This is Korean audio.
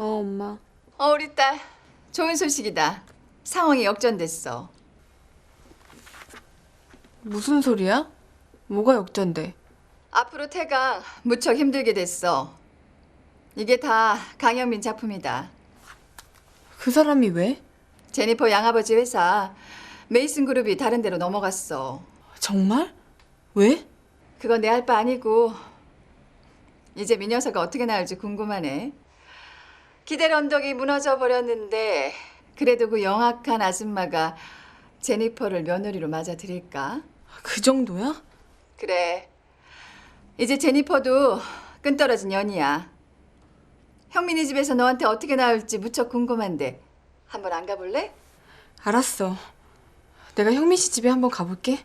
어, 엄마. 어, 우리 딸. 좋은 소식이다. 상황이 역전됐어. 무슨 소리야? 뭐가 역전돼? 앞으로 태강 무척 힘들게 됐어. 이게 다 강영민 작품이다. 그 사람이 왜? 제니퍼 양아버지 회사 메이슨 그룹이 다른 데로 넘어갔어. 정말? 왜? 그건 내 할 바 아니고 이제 미녀서가 어떻게 나올지 궁금하네. 기댈 언덕이 무너져 버렸는데 그래도 그 영악한 아줌마가 제니퍼를 며느리로 맞아들일까? 그 정도야? 그래. 이제 제니퍼도 끈떨어진 년이야. 형민이 집에서 너한테 어떻게 나올지 무척 궁금한데 한번 안 가볼래? 알았어. 내가 형민 씨 집에 한번 가볼게.